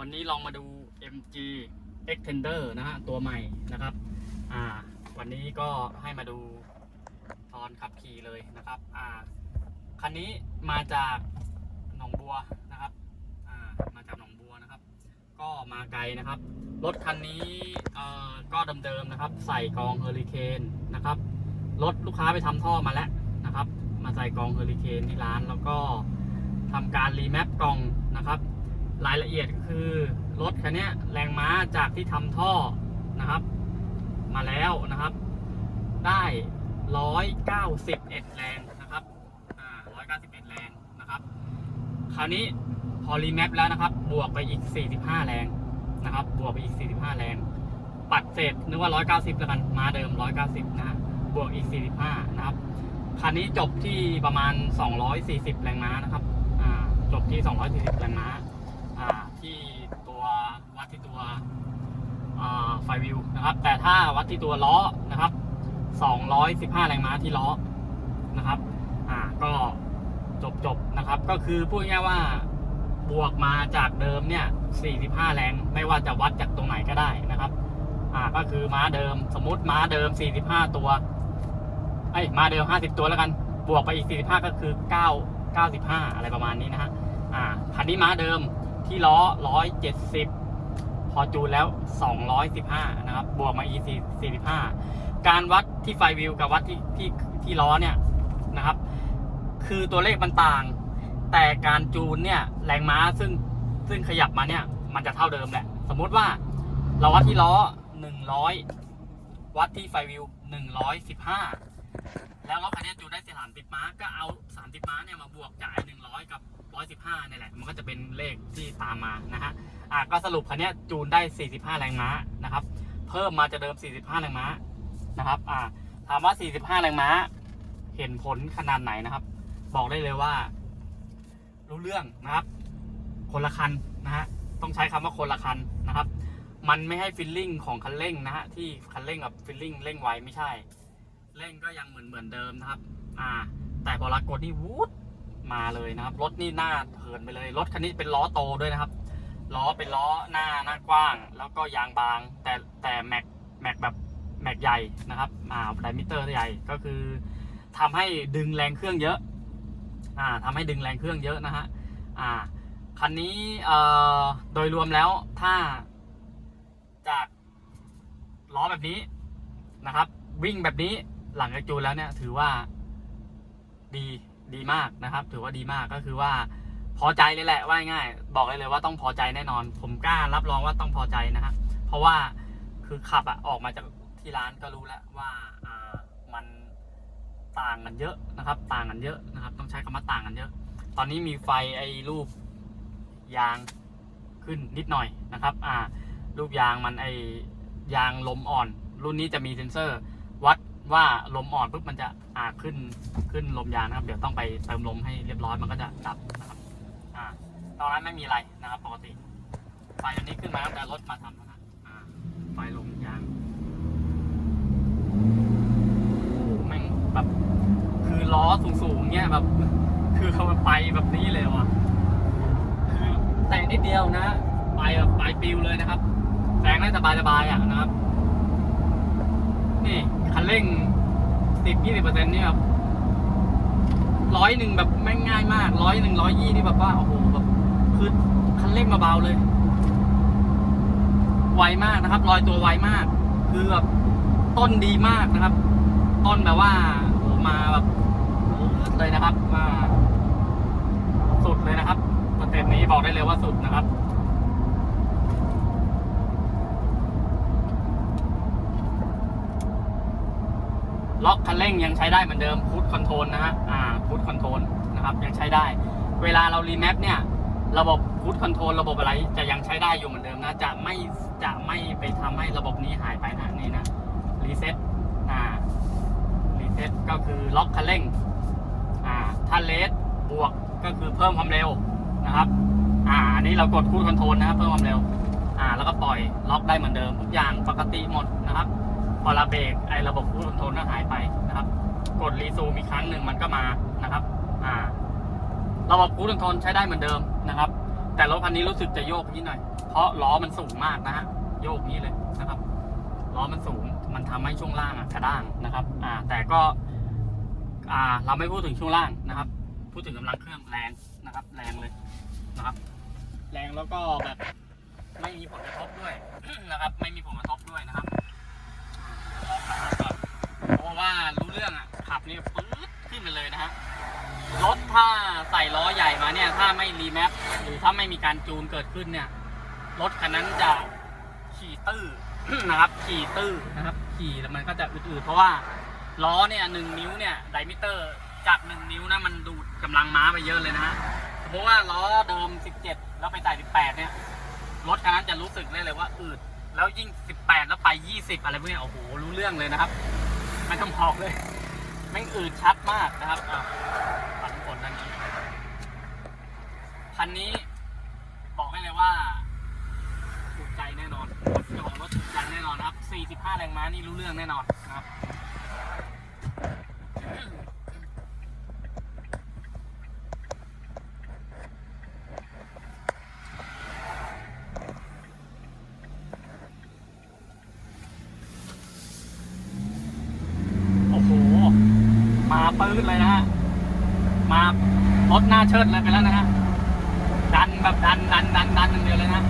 วันนี้ลองมาดู MG Extender นะฮะ ตัวใหม่นะครับ อ่า วันนี้ก็ให้มาดูตอนขับขี่เลยนะครับ อ่า คันนี้มาจากหนองบัวนะครับ อ่า มาจากหนองบัวนะครับ ก็มาไกลนะครับ รถคันนี้ เอ่อ ก็เดิมๆนะครับ ใส่กองเฮอริเคนนะครับ รถลูกค้าไปทำท่อมาแล้วนะครับ มาใส่กองเฮอริเคนที่ร้านแล้วก็ทำการรีแมปกล่องนะครับ รายละเอียดคือ รถคันนี้แรงม้าจากที่ทำท่อนะครับ มาแล้วนะครับ ได้ 191 แรงนะครับอ่า191 แรงนะครับ คราวนี้พอรีแมปแล้วนะครับ บวกไปอีก 45 แรงนะครับ บวกไปอีก 45 แรง ปัดเศษนึกว่า 190 แล้วกันมาเดิม 190 นะฮะบวกอีก 45 นะครับ คันนี้จบที่ประมาณ 240 แรงม้านะครับ อ่า จบที่ 240 แรงม้า อ่า ที่ตัววัดที่ตัว อ่า ไฟวิวนะครับ แต่ถ้าวัดที่ตัวล้อนะครับ215 แรงม้าที่ล้อนะครับ อ่า ก็จบจบนะครับ ก็คือพูดง่ายๆว่าบวกมาจากเดิมเนี่ย 45 แรง ไม่ว่าจะวัดจากตรงไหนก็ได้นะครับ อ่า ก็คือม้าเดิม สมมติม้าเดิม 45 ตัวเอ้ยม้าเดิม 50 ตัวแล้วกัน บวกไปอีก 45 ก็คือ 9 95 อะไรประมาณนี้นะฮะ อ่า คันนี้ม้าเดิมที่ล้อ 170 อจูนแล้ว 215 นะครับ บวกมาอีก45การวัดที่ไฟวิวกับวัดที่ที่ที่ล้อเนี่ยนะครับ คือตัวเลขมันต่าง แต่การจูนเนี่ยแรงม้าซึ่งซึ่งขยับมาเนี่ยมันจะเท่าเดิมแหละ สมมุติว่าเราวัดที่ล้อ 100 วัดที่ไฟวิว 115 แล้วรถคันนี้จูนได้30ม้าก็เอา30ม้าเนี่ยมาบวกจ่ากไอ้100กับ115เนี่ยแหละมันก็จะเป็นเลขที่ตามมานะฮะอะก็สรุปคันนี้จูนได้45แรงม้านะครับ เพิ่มมาจากเดิม45แรงม้านะครับอ่าถามว่า45แรงม้า เห็นผลขนาดไหนนะครับ บอกได้เลยว่า รู้เรื่องนะครับ คนละคันนะฮะต้องใช้คำว่าคนละคันนะครับ มันไม่ให้ฟิลลิ่งของคันเร่งนะฮะที่คันเร่งกับฟิลลิ่งเร่งไวไม่ใช่ เร่งก็ยังเหมือนเหมือนเดิมนะครับ อ่า แต่พอรักกดนี่วูดมาเลยนะครับ รถนี่หน้าเหินไปเลย รถคันนี้เป็นล้อโตด้วยนะครับ ล้อเป็นล้อหน้าหน้ากว้าง แล้วก็ยางบาง แต่แต่แม็กแม็กแบบแม็กใหญ่นะครับอ่าไดมิเตอร์ใหญ่ก็คือทำให้ดึงแรงเครื่องเยอะ อ่าทำให้ดึงแรงเครื่องเยอะนะฮะ อ่า คันนี้เอ่อโดยรวมแล้วถ้าจากล้อแบบนี้นะครับ วิ่งแบบนี้ หลังจากจูนแล้วเนี่ยถือว่าดีดีมากนะครับ ถือว่าดีมากก็คือว่าพอใจเลยแหละว่าง่าย บอกเลยเลยว่าต้องพอใจแน่นอน ผมกล้ารับรองว่าต้องพอใจนะฮะเพราะว่าคือขับอะออกมาจากที่ร้านก็รู้แล้วว่าอ่ามันต่างกันเยอะนะครับ ต่างกันเยอะนะครับ ต้องใช้คำว่าต่างกันเยอะ ตอนนี้มีไฟไอ้รูปยางขึ้นนิดหน่อยนะครับ อ่า รูปยางมันไอ้ยางลมอ่อน รุ่นนี้จะมีเซ็นเซอร์วัด ว่าลมอ่อนปุ๊บมันจะอ่าขึ้นขึ้นลมยางนะครับ เดี๋ยวต้องไปเติมลมให้เรียบร้อยมันก็จะดับนะครับ อ่า ตอนนั้นไม่มีอะไรนะครับปกติไฟอันนี้ขึ้นมาตั้งแต่รถมาทำนะครับอ่า ไฟลมยางแม่งแบบคือล้อสูงๆเนี่ยแบบ คือเขาไปแบบนี้เลยว่ะคือแต่นิดเดียวนะไปแบบไปปิวเลยนะครับแซงได้สบายๆอะนะครับ นี่ คันเร่งสิบยี่สิบเปอร์เซ็นต์นี่แบบร้อยหนึ่งแบบแม่งง่ายมากร้อยหนึ่งร้อยยี่นี่แบบว่าโอ้โหแบบคือคันเร่งมาเบาเลย ไวมากนะครับลอยตัวไวมาก คือแบบต้นดีมากนะครับ ต้นแบบว่าโอ้มาแบบเลยนะครับมาสุดเลยนะครับสเต็ปนี้บอกได้เลยว่าสุดนะครับ ล็อกคันเร่งยังใช้ได้เหมือนเดิมพุทคอนโทรลนะฮะอ่าพุทคอนโทรลนะครับยังใช้ได้ เวลาเรารีแมปเนี่ยระบบพุทคอนโทรลระบบอะไรจะยังใช้ได้อยู่เหมือนเดิมนะจะไม่จะไม่ไปทำให้ระบบนี้หายไปนะนี่นะรีเซ็ตอ่ารีเซ็ตก็คือล็อกคันเร่งอ่าถ้าเลสบวกก็คือเพิ่มความเร็วนะครับอ่าอันนี้เรากดคูดคอนโทรลนะครับเพิ่มความเร็วอ่าแล้วก็ปล่อยล็อกได้เหมือนเดิมทุกอย่างปกติหมดนะครับ พอเราเบรกไอ้ระบบคูดคอนโทรลก็หายไปนะครับ กดรีซูมอีกครั้งหนึ่งมันก็มานะครับ อ่า ระบบคูดคอนโทรลใช้ได้เหมือนเดิมนะครับ แต่รถคันนี้รู้สึกจะโยกนิดหน่อย เพราะล้อมันสูงมากนะฮะโยกนี้เลยนะครับล้อมันสูงมันทำให้ช่วงล่างอะกระด้างนะครับ อ่า แต่ก็อ่าเราไม่พูดถึงช่วงล่างนะครับ พูดถึงกำลังเครื่องแรงนะครับ แรงเลยนะครับ แรงแล้วก็แบบไม่มีผลกระทบด้วยนะครับ ไม่มีผลกระทบด้วยนะครับ เพราะว่ารู้เรื่องอะขับนี่ปื๊ดขึ้นไปเลยนะฮะรถถ้าใส่ล้อใหญ่มาเนี่ย ถ้าไม่รีแมปหรือถ้าไม่มีการจูนเกิดขึ้นเนี่ยรถคันนั้นจะขี่ตื้อนะครับ ขี่ตื้อนะครับ ขี่แล้วมันก็จะอืดๆเพราะว่าล้อเนี่ยหนึ่งนิ้วเนี่ยไดมิเตอร์จากหนึ่งนิ้วนะมันดูดกำลังม้าไปเยอะเลยนะฮะเพราะว่าล้อเดิม 17 แล้วไปใส่ 18 เนี่ยรถคันนั้นจะรู้สึกเลยเลยว่าอืด แล้วยิ่ง 18 แล้วไป 20 อะไรพวกนี้โอ้โห รู้เรื่องเลยนะครับ ไม่ต้องหอกเลยแม่งอืดชัดมากนะครับอะปันผลนั่นคันนี้บอกให้เลยว่าถูกใจแน่นอนเจ้าของรถถูกใจแน่นอนนะครับ 45 แรงม้านี่รู้เรื่องแน่นอนนะครับ โอ้โห มา ปื้ดเลยนะฮะ มารถหน้าเชิดเลยไปแล้วนะฮะ ดันแบบดันดันดันดันอย่งเดียวเลยนะ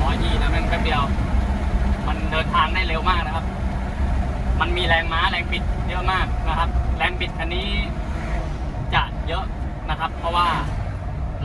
ร้อยยี่นะแม่งแป๊บเดียว มันเดินทางได้เร็วมากนะครับ มันมีแรงม้าแรงบิดเยอะมากนะครับ แรงบิดคันนี้จะเยอะนะครับ เพราะว่า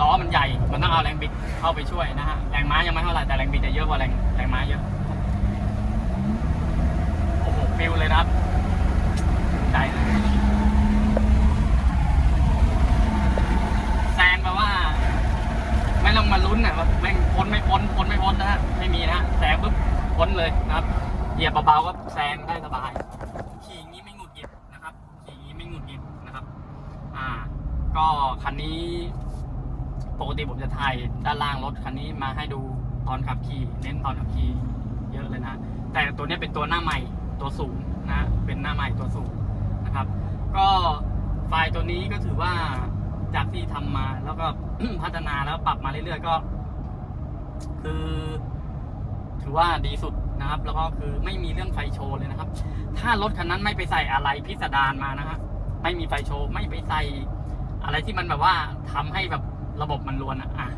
ล้อมันใหญ่ มันต้องเอาแรงบิดเข้าไปช่วยนะฮะ แรงม้ายังไม่เท่าไหร่แต่แรงบิดจะเยอะกว่าแรงแรงม้าเยอะ โอ้โหฟิลเลยนะครับ ใจเลยแซงแปลว่า ไม่ต้องมาลุ้นนะว่าแม่งพ้นไม่พ้นพ้นไม่พ้นนะฮะไม่มีนะฮะแซงปุ๊บพ้นเลยนะครับเหยียบเบาๆก็แซงได้สบาย ขี่อย่างนี้ไม่หงุดหงิดนะครับขี่อย่างนี้ไม่หงุดหงิดนะครับ อ่า ก็คันนี้ปกติผมจะถ่ายด้านล่างรถคันนี้มาให้ดูตอนขับขี่เน้นตอนขับขี่เยอะเลยนะ แต่ตัวนี้เป็นตัวหน้าใหม่ตัวสูงนะ เป็นหน้าใหม่ตัวสูง นะครับ ก็ไฟล์ตัวนี้ก็ถือว่าจากที่ทำมาแล้วก็พัฒนาแล้วปรับมาเรื่อยๆก็ คือ ถือว่าดีสุดนะครับ แล้วก็คือไม่มีเรื่องไฟโชว์เลยนะครับ ถ้ารถคันนั้นไม่ไปใส่อะไรพิสดารมานะฮะไม่มีไฟโชว์ไม่ไปใส่อะไรที่มันแบบว่าทำให้แบบระบบมันรวนอะอะ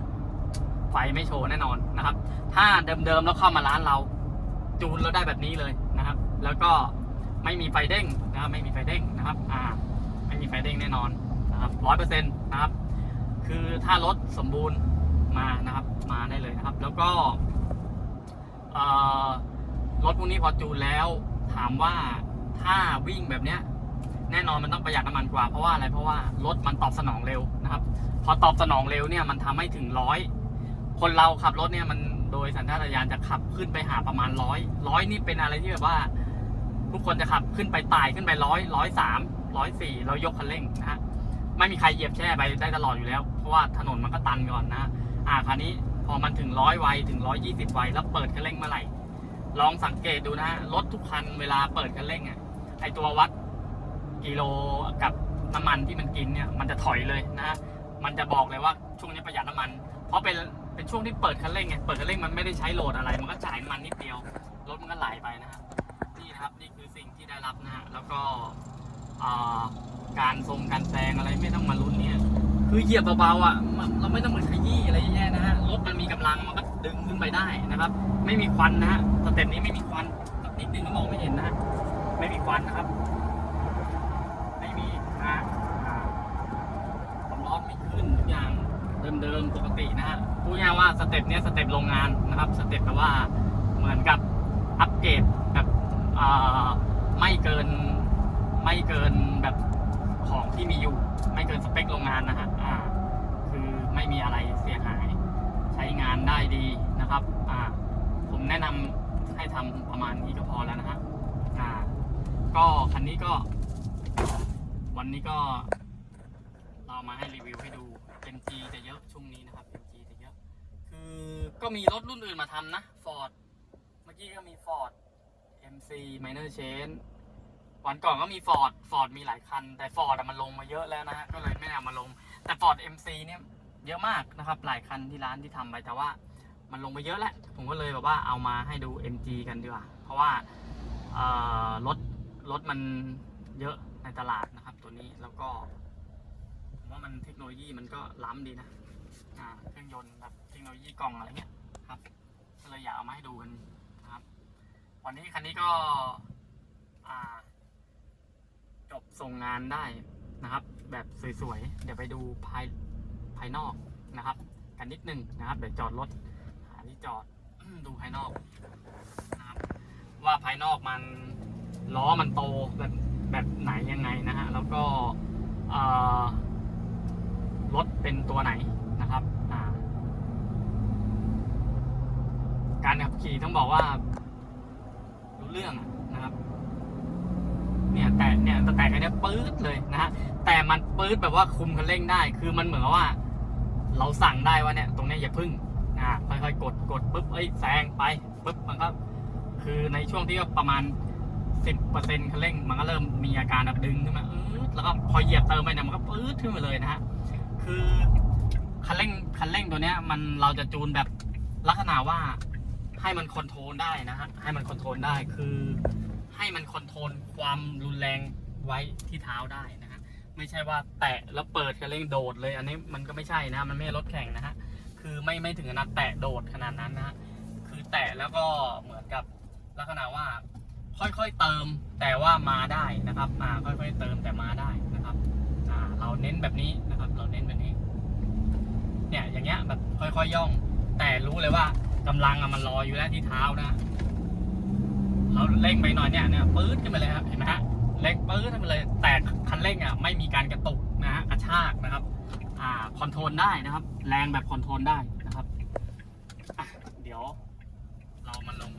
ไฟไม่โชว์แน่นอนนะครับ ถ้าเดิมๆแล้วเข้ามาร้านเราจูนแล้วได้แบบนี้เลยนะครับ แล้วก็ ไม่มีไฟเด้งนะครับไม่มีไฟเด้งนะครับอ่าไม่มีไฟเด้งแน่นอนนะครับร้อยเปอร์เซ็นต์นะครับ คือถ้ารถสมบูรณ์มานะครับมาได้เลยนะครับ แล้วก็รถพวกนี้พอจูนแล้ว ถามว่าถ้าวิ่งแบบเนี้ยแน่นอนมันต้องประหยัดน้ำมันกว่าเพราะว่าอะไรเพราะว่ารถมันตอบสนองเร็วนะครับ พอตอบสนองเร็วเนี่ยมันทำให้ถึงร้อยคนเราขับรถเนี่ยมันโดยสัญชาตญาณจะขับขึ้นไปหาประมาณร้อยร้อยนี่เป็นอะไรที่แบบว่า ทุกคนจะขับขึ้นไปไต่ขึ้นไปร้อยร้อยสามร้อยสี่เรายกคันเร่งนะฮะไม่มีใครเหยียบแช่ไปได้ตลอดอยู่แล้ว เพราะว่าถนนมันก็ตันก่อนนะอ่าคราวนี้พอมันถึงร้อยไวถึงร้อยยี่สิบไวแล้วเปิดคันเร่งเมื่อไหร่ ลองสังเกตดูนะฮะรถทุกคันเวลาเปิดคันเร่งอะไอตัววัดกิโลกับน้ำมันที่มันกินเนี่ยมันจะถอยเลยนะฮะมันจะบอกเลยว่าช่วงนี้ประหยัดน้ำมัน เพราะเป็นเป็นช่วงที่เปิดคันเร่งไงเปิดคันเร่งมันไม่ได้ใช้โหลดอะไร มันก็จ่ายน้ำมันนิดเดียวรถมันก็ไหลไปนะฮะนี่ นะครับนี่คือสิ่งที่ได้รับนะฮะแล้วก็การทรงการแซงอะไรไม่ต้องมาลุ้นเนี่ยคือเหยียบเบาๆอะเราไม่ต้องมาขยี้อะไรแย่ๆนะฮะรถมันมีกำลังมันก็ดึงขึ้นไปได้นะครับ ไม่มีควันนะฮะสเต็ปนี้ไม่มีควันนิดนึงก็มองไม่เห็นนะไม่มีควันนะครับ ไม่มีนะฮะอ่าความร้อนไม่ขึ้นทุกอย่างเดิมๆปกตินะฮะพูดง่ายว่าสเต็ปเนี้ยสเต็ปโรงงานนะครับสเต็ปแบบว่าเหมือนกับอัปเกรดแบบ ไม่เกินไม่เกินแบบของที่มีอยู่ ไม่เกินสเปคโรงงานนะฮะอ่า คือไม่มีอะไรเสียหาย ใช้งานได้ดีนะครับ อ่า ผมแนะนำให้ทำประมาณนี้ก็พอแล้วนะฮะอ่า ก็คันนี้ก็ วันนี้ก็เรามาให้รีวิวให้ดู MG จะเยอะช่วงนี้นะครับ MG จะเยอะ คือก็มีรถรุ่นอื่นมาทำนะ Ford เมื่อกี้ก็มี Ford C Minor chain วันก่อนก็มี Ford Ford มีหลายคัน แต่ Ford อะมันลงมาเยอะแล้วนะฮะก็เลยไม่เอามาลง แต่ Ford MC เนี่ยเยอะมากนะครับ หลายคันที่ร้านที่ทำไปแต่ว่ามันลงไปเยอะแล้ว ผมก็เลยแบบว่าเอามาให้ดู MG กันดีกว่า เพราะว่ารถรถมันเยอะในตลาดนะครับตัวนี้แล้วก็ผมว่ามันเทคโนโลยีมันก็ล้ำดีนะเครื่องยนต์แบบเทคโนโลยีกล่องอะไรเงี้ยครับก็เลยอยากเอามาให้ดูกัน วันนี้คันนี้ก็จบส่งงานได้นะครับ แบบสวยๆ เดี๋ยวไปดูภายภายนอกนะครับ กันนิดนึงนะครับ เดี๋ยวจอดรถหาที่จอดดูภายนอกนะครับ ว่าภายนอกมันล้อมันโตแบบแบบไหนยังไงนะฮะแล้วก็รถเป็นตัวไหนนะครับการขับขี่ต้องบอกว่า เรื่องนะครับ เนี่ยแต่เนี่ยแต่แต่คันเนี้ยปื๊ดเลยนะฮะแต่มันปื๊ดแบบว่าคุมคันเร่งได้ คือมันเหมือนว่า เราสั่งได้ว่าเนี่ย ตรงเนี้ยอย่าพึ่งอ่าค่อยๆกดกดปุ๊บเอ้แซงไปปุ๊บมันก็คือในช่วงที่ประมาณสิบเปอร์เซ็นต์คันเร่ง มันก็เริ่มมีอาการแบบดึงขึ้นมาแล้วก็พอเหยียบเติมไปเนี่ยมันก็ปื๊ดขึ้นมาเลยนะฮะคือคันเร่งคันเร่งตัวเนี้ย มันเราจะจูนแบบลักษณะว่า ให้มันคอนโทรลได้นะฮะให้มันคอนโทรลได้คือให้มันคอนโทรลความรุนแรงไว้ที่เท้าได้นะฮะไม่ใช่ว่าแตะแล้วเปิดคันเร่งโดดเลย อันนี้มันก็ไม่ใช่นะมันไม่รถแข่งนะฮะคือไม่ไม่ถึงขนาดแตะโดดขนาดนั้นนะฮะคือแตะแล้วก็เหมือนกับลักษณะว่าค่อยๆเติมแต่ว่ามาได้นะครับอ่าค่อยๆเติมแต่มาได้นะครับเราเน้นแบบนี้นะครับ เราเน้นแบบนี้ เนี่ยอย่างเงี้ยแบบค่อยๆย่อง แต่รู้เลยว่า กำลังอะมันรออยู่แล้วที่เท้านะเราเร่งไปหน่อยเนี่ยเนี่ยปื๊ดขึ้นไปเลยครับเห็นไหมฮะเร่งปื๊ดขึ้นไปเลย แต่คันเร่งอะไม่มีการกระตุกนะฮะกระชากนะครับ อ่าคอนโทรลได้นะครับ แรงแบบคอนโทรลได้นะครับเดี๋ยว เรามาลง